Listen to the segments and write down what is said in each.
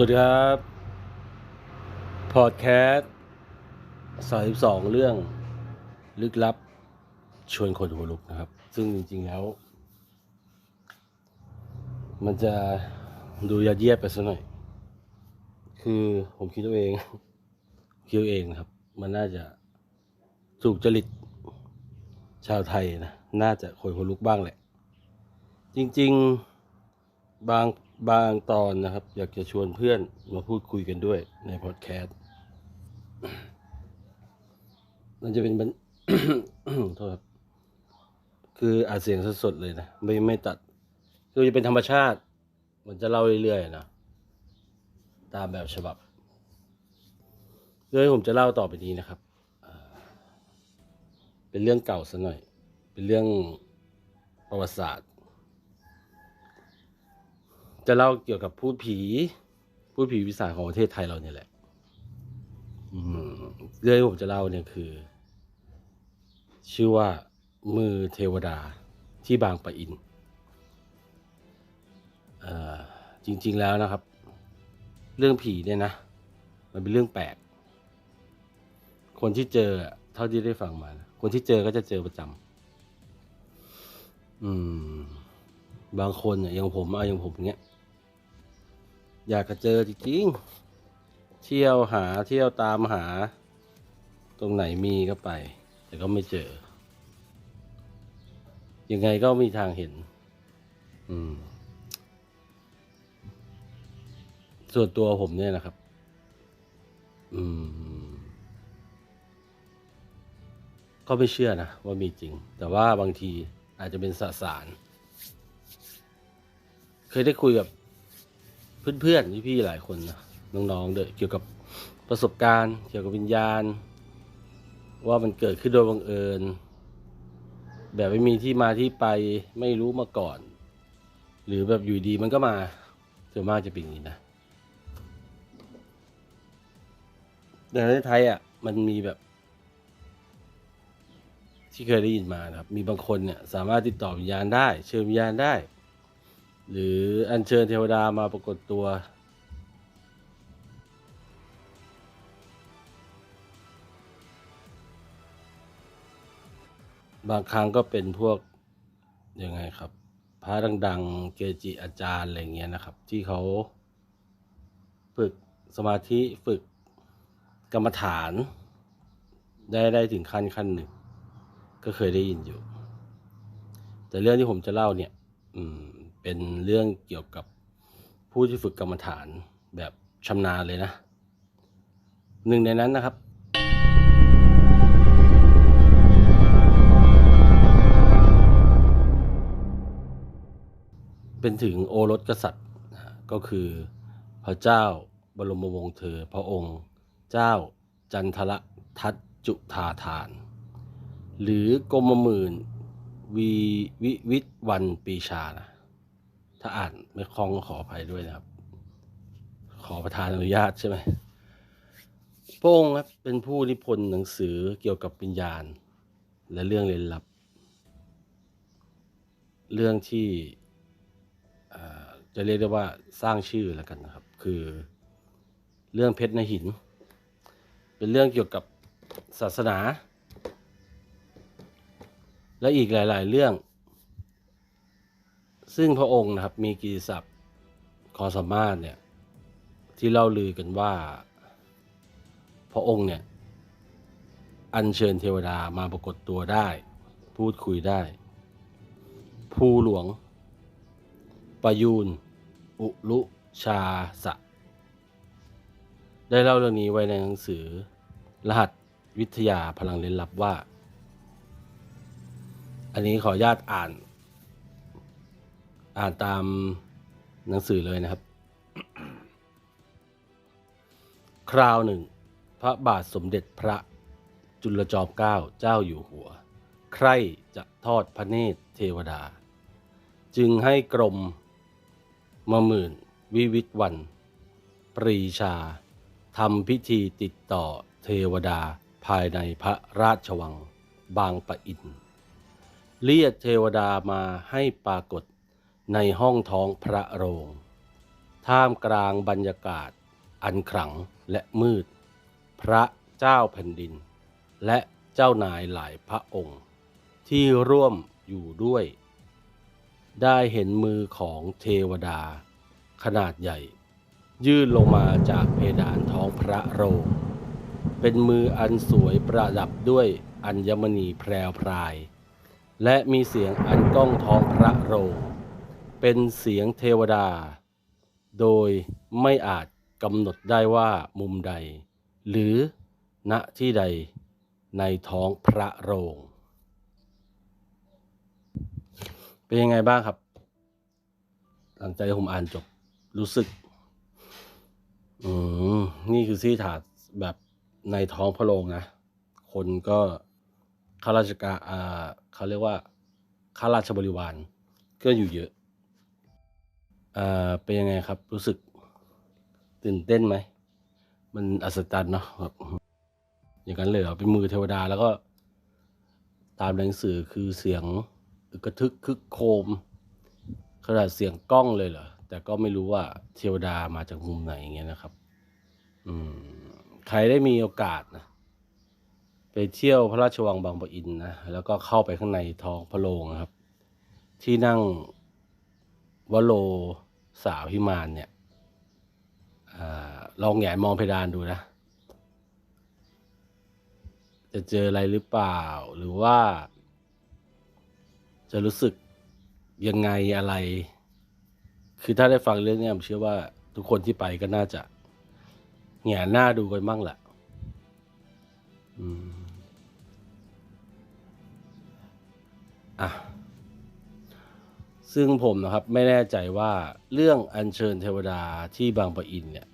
สวัสดีครับ พอดแคสต์สายสองเรื่องลึกลับ ชวนคนหัวลุกนะครับ ซึ่งจริง ๆ แล้ว มันจะดูยาเยียดไปสักหน่อย คือผมคิดเอาเอง คิดเอาเองนะครับ มันน่าจะถูกจริตชาวไทยนะ น่าจะคนหัวลุกบ้างแหละ จริง ๆ บาง บางตอนนะครับ อยากจะชวนเพื่อนมาพูดคุยกันด้วยในพอดแคสต์มันจะเป็นบันโทษครับคืออาจเสียงสดๆเลยนะ ไม่ไม่ตัด คือจะเป็นธรรมชาติ มันจะเล่าเรื่อยๆนะ ตามแบบฉบับเรื่องที่ผมจะเล่าต่อไปนี้นะครับ เป็นเรื่องเก่าซะหน่อย เป็นเรื่องประวัติศาสตร์ จะเล่าเกี่ยวกับพูดผี พูดผีวิสาของประเทศไทยเราเนี่ยแหละ อืมเรื่องที่ผมจะเล่าเนี่ยคือ ชื่อว่ามือเทวดาที่บางปะอินเอ่อจริง ๆแล้วนะครับ เรื่องผีเนี่ยนะมันเป็นเรื่องแปลกคนที่เจอเท่าที่ได้ฟังมานะคนที่เจอก็จะเจอประจำอืม บางคนเนี่ยอย่างผมอะอย่างผมเนี้ย อยากจะเจอจริงๆ เที่ยวหาเที่ยวตามหา ตรงไหนมีก็ไป แต่ก็ไม่เจอ ยังไงก็มีทางเห็น อืม ส่วนตัวผมเนี่ยนะครับ อืม ก็ไม่เชื่อนะว่ามีจริง แต่ว่าบางทีอาจจะเป็นสสาร เคยได้คุยกับ เพื่อนๆพี่ๆหลายคนนะน้องๆด้วยเกี่ยวกับประสบการณ์ เกี่ยวกับวิญญาณ ว่ามันเกิดขึ้นโดยบังเอิญ แบบไม่มีที่มาที่ไปไม่รู้มาก่อน หรือแบบอยู่ดีมันก็มาส่วนมากจะเป็นอย่างนี้นะแต่ในไทยอะมันมีแบบ ที่เคยได้ยินมานะครับ มีบางคนเนี่ย สามารถติดต่อวิญญาณได้ เชิญวิญญาณได้ หรืออัญเชิญเทวดามาปรากฏตัว บางครั้งก็เป็นพวก ยังไงครับ พระดัง ๆ เกจิอาจารย์ อะไรเงี้ยนะครับ ที่เขาฝึกสมาธิฝึกกรรมฐาน ได้ได้ถึงขั้นขั้นหนึ่ง ก็เคยได้ยินอยู่ แต่เรื่องที่ผมจะเล่าเนี่ย อืม เป็นเรื่องเกี่ยวกับผู้ที่ฝึกกรรมฐานแบบชำนาญเลยนะ หนึ่งในนั้นนะครับเป็นถึงโอรสกษัตริย์ก็คือพระเจ้าบรมวงศ์เธอ พระองค์ เจ้าจันทรทัตจุธาทาน หรือกรมหมื่นวีวิวิตวันปีชานะ ถ้าอ่านไม่คล่องขออภัยด้วยนะครับ ขอประทานอนุญาตใช่ไหมพระองค์ครับเป็นผู้นิพนธ์หนังสือเกี่ยวกับวิญญาณ และเรื่องเร้นลับ เรื่องที่จะเรียกได้ว่าสร้างชื่อแล้วกันนะครับ คือเรื่องเพชรในหิน เป็นเรื่องเกี่ยวกับศาสนา และอีกหลาย ๆ เรื่อง ซึ่งพระองค์นะครับมีกิติศัพท์ความสามารถเนี่ยที่เล่าลือกันว่า พระองค์เนี่ยอัญเชิญเทวดามาปรากฏตัวได้ พูดคุยได้ ภูหลวง ประยูน อุลุชาสะ ได้เล่าเรื่องนี้ไว้ในหนังสือ รหัสวิทยาพลังเล่นลับว่า อันนี้ขออนุญาตอ่าน อ่านตามหนังสือเลยนะครับ คราวหนึ่ง พระบาทสมเด็จพระจุลจอมเกล้าเจ้าอยู่หัว ใครจะทอดพระเนตรเทวดา จึงให้กรมมหมื่นวิวิตวัน ปรีชาทำพิธีติดต่อเทวดาภายในพระราชวังบางปะอิน เรียกเทวดามาให้ปรากฏ ในห้องท้องพระโรง ท่ามกลางบรรยากาศ อันขลังและมืด พระเจ้าแผ่นดิน และเจ้านายหลายพระองค์ ที่ร่วมอยู่ด้วย ได้เห็นมือของเทวดา ขนาดใหญ่ ยื่นลงมาจากเพดานท้องพระโรง เป็นมืออันสวยประดับด้วยอัญมณีแพรวพราย และมีเสียงอันก้องท้องพระโรง เป็นเสียงเทวดา โดยไม่อาจกำหนดได้ว่ามุมใด หรือณที่ใดในท้องพระโรง เป็นยังไงบ้างครับ หลังจากผมอ่านจบรู้สึก อืม นี่คือซี่ถาดแบบในท้องพระโรงนะ คนก็ข้าราชการอ่าเขาเรียกว่าข้าราชบริวารก็อยู่เยอะ อ่าเป็นยังไงครับ รู้สึกตื่นเต้นไหม มันอัศจรรย์เนาะแบบอย่างนั้นเลยเหรอเป็นมือเทวดาแล้วก็ ตามหนังสือคือเสียงกระทึกคึกโคม ขนาดเสียงกล้องเลยเหรอแต่ก็ไม่รู้ว่าเทวดามาจากมุมไหนอย่างเงี้ยนะครับ อืม ใครได้มีโอกาสนะไปเที่ยวพระราชวังบางปะอินนะแล้วก็เข้าไปข้างในท้องพระโรงนะครับ ที่นั่งวโร สาวพิมานเนี่ยอลองแหงนมองเพดานดูนะ จะเจออะไรหรือเปล่า หรือว่า จะรู้สึกยังไงอะไร คือถ้าได้ฟังเรื่องนี้ผมเชื่อว่าทุกคนที่ไปก็น่าจะแหงนหน้าดูกันบ้างแหละอืมอะ ซึ่งผมนะครับไม่แน่ใจว่าเรื่องอัญเชิญเทวดาที่บางปะอินเนี่ย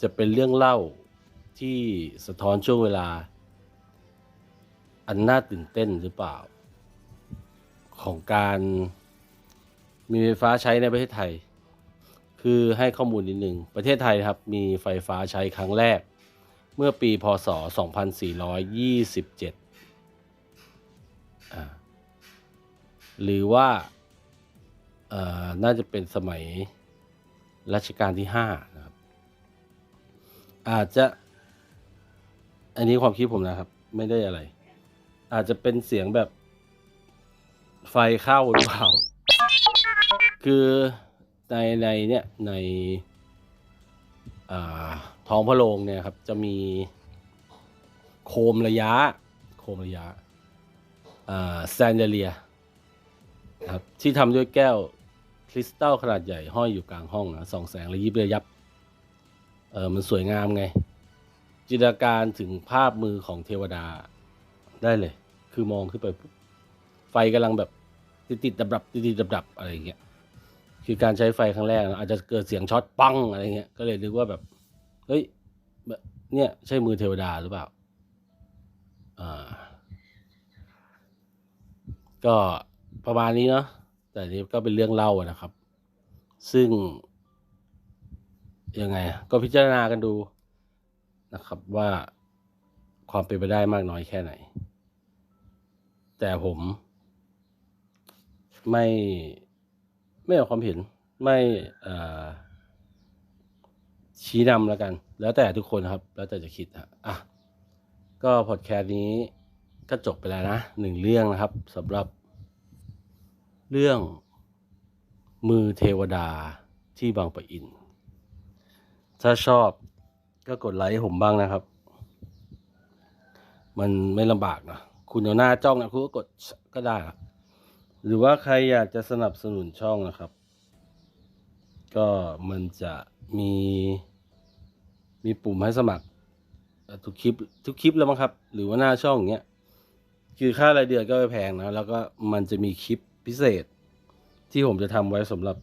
จะเป็นเรื่องเล่าที่สะท้อนช่วงเวลา อันน่าตื่นเต้นหรือเปล่า ของการมีไฟฟ้าใช้ในประเทศไทย คือให้ข้อมูลนิดนึง ประเทศไทยครับมีไฟฟ้าใช้ครั้งแรก เมื่อปีพศ 2427 หรือว่าเอ่อน่าจะเป็นสมัยรัชกาลที่5นะครับ อาจจะ อันนี้ความคิดผมนะครับ ไม่ได้อะไร อาจจะเป็นเสียงแบบไฟเข้าหรือเปล่า คือในในเนี่ยในอท้องพระโรงเนี่ยครับ จะมีโคมระยะ โคมระยะแซนเดเลีย นะครับที่ทำด้วยแก้วคริสตัลขนาดใหญ่ห้อยอยู่กลางห้องนะส่องแสงระยิบระยับเออมันสวยงามไง จินตนาการถึงภาพมือของเทวดาได้เลย คือมองขึ้นไปปุ๊บไฟกำลังแบบติดติดดับดับติดติดดับดับอะไรอย่างเงี้ยคือการใช้ไฟครั้งแรกนะอาจจะเกิดเสียงช็อตปังอะไรเงี้ยก็เลยนึกว่าแบบเฮ้ยเนี่ยใช่มือเทวดาหรือเปล่าอ่าก็ ประมาณนี้เนาะแต่นี้ก็เป็นเรื่องเล่านะครับ ซึ่ง ยังไง ก็พิจารณากันดูนะครับว่าความเป็นไปได้มากน้อยแค่ไหน แต่ผมไม่ไม่เอาความเห็นไม่ชี้นำแล้วกัน แล้วแต่ทุกคนครับ แล้วแต่จะคิดอะอะก็พอดแคสต์นี้ก็จบไปแล้วนะหนึ่งเรื่องนะครับสำหรับ เรื่องมือเทวดาที่บางปะอิน ถ้าชอบก็กดไลค์ให้ผมบ้างนะครับ มันไม่ลำบากนะคุณเอาหน้าจ้องนะคุณก็กดก็ได้ครับหรือว่าใครอยากจะสนับสนุนช่องนะครับ ก็มันจะมีมีปุ่มให้สมัคร ทุกคลิปทุกคลิปแล้วมั้งครับ หรือว่าหน้าช่องอย่างเงี้ย คือค่ารายเดือนก็ไม่แพงนะ แล้วก็มันจะมีคลิป พิเศษ ที่ผมจะทำไว้สำหรับ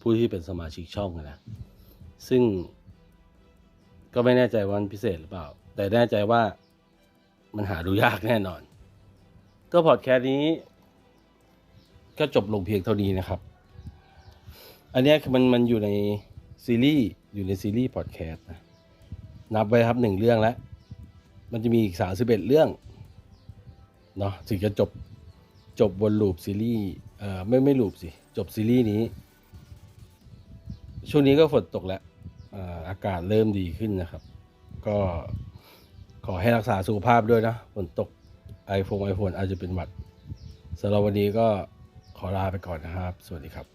ผู้ที่เป็นสมาชิกช่องนะซึ่งก็ไม่แน่ใจว่ามันพิเศษหรือเปล่า แต่แน่ใจว่ามันหาดูยากแน่นอน ก็พอดแคสต์นี้ ก็จบลงเพียงเท่านี้นะครับ อันนี้มันมันอยู่ในซีรีส์อยู่ในซีรีส์พอดแคสต์นะนับไว้ครับหนึ่งเรื่องแล้ว มันจะมีอีกสามสิบเอ็ดเรื่องเนาะถึงจะจบ จบบนลูปซีรีส์เอ่อไม่ไม่ลูปสิ จบซีรีส์นี้ ช่วงนี้ก็ฝนตกแล้วอ่าอากาศเริ่มดีขึ้นนะครับ ก็ขอให้รักษาสุขภาพด้วยนะฝนตกไอโฟนไอโฟนอาจจะเป็นหวัดสำหรับวันนี้ก็ขอลาไปก่อนนะครับ สวัสดีครับ